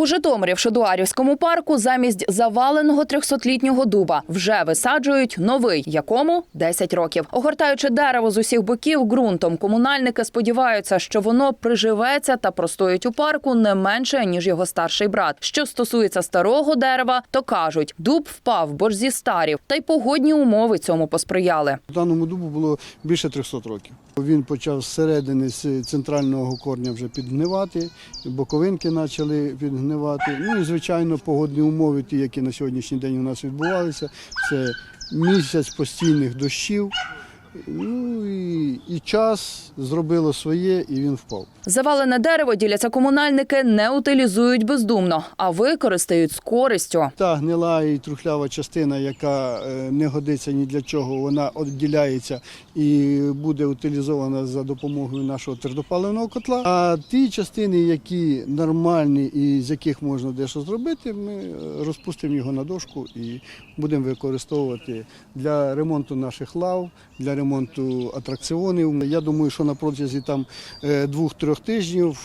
У Житомирі в Шодуарівському парку замість заваленого 300-літнього дуба вже висаджують новий, якому 10 років. Огортаючи дерево з усіх боків ґрунтом, комунальники сподіваються, що воно приживеться та простоїть у парку не менше ніж його старший брат. Що стосується старого дерева, то кажуть, дуб впав, бо ж зі старів, та й погодні умови цьому посприяли. Даному дубу було більше 300 років. Він почав зсередини з центрального корня вже підгнивати, боковинки почали підгнивати. Ну і звичайно, погодні умови, ті, які на сьогоднішній день у нас відбувалися, це місяць постійних дощів. Ну і, і час зробило своє, і він впав. Завалене дерево діляться комунальники не утилізують бездумно, а використають з користю. Та гнила і трухлява частина, яка е, не годиться ні для чого, вона відділяється і буде утилізована за допомогою нашого твердопаливного котла. А ті частини, які нормальні і з яких можна дещо зробити, ми е, розпустимо його на дошку і будемо використовувати для ремонту наших лав, для ремонту атракціонів. Я думаю, що на протязі там е, двох-трьох тижнів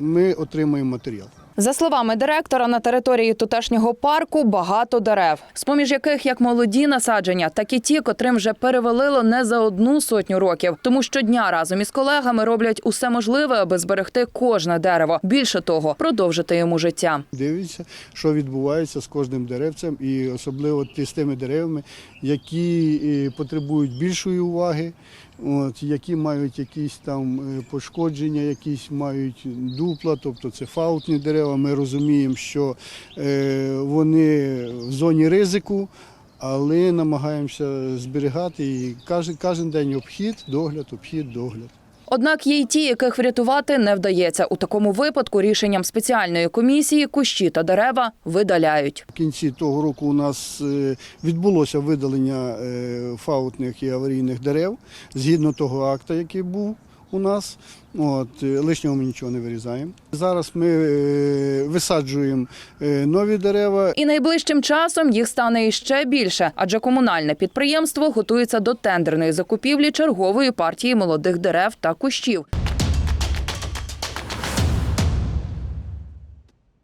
ми отримаємо матеріал. За словами директора, на території тутешнього парку багато дерев, з поміж яких як молоді насадження, так і ті, котрим вже перевалило не за одну сотню років. Тому щодня разом із колегами роблять усе можливе, аби зберегти кожне дерево. Більше того, продовжити йому життя. Дивиться, що відбувається з кожним деревцем, і особливо з тими деревами, які е, потребують більшої уваги, от, які мають якісь там е, пошкодження, якісь мають дупла, тобто це фаутні дерева. Ми розуміємо, що е, вони в зоні ризику. Але намагаємося зберігати і кожен, кожен день обхід, догляд, обхід, догляд. Однак є й ті, яких врятувати не вдається. У такому випадку рішенням спеціальної комісії кущі та дерева видаляють. В кінці того року у нас е, відбулося видалення е, фаутних і аварійних дерев згідно того акта, який був у нас. От, е, лишнього ми нічого не вирізаємо. Зараз ми е, висаджуємо е, нові дерева. І найближчим часом їх стане іще більше, адже комунальне підприємство готується до тендерної закупівлі чергової партії молодих дерев та кущів.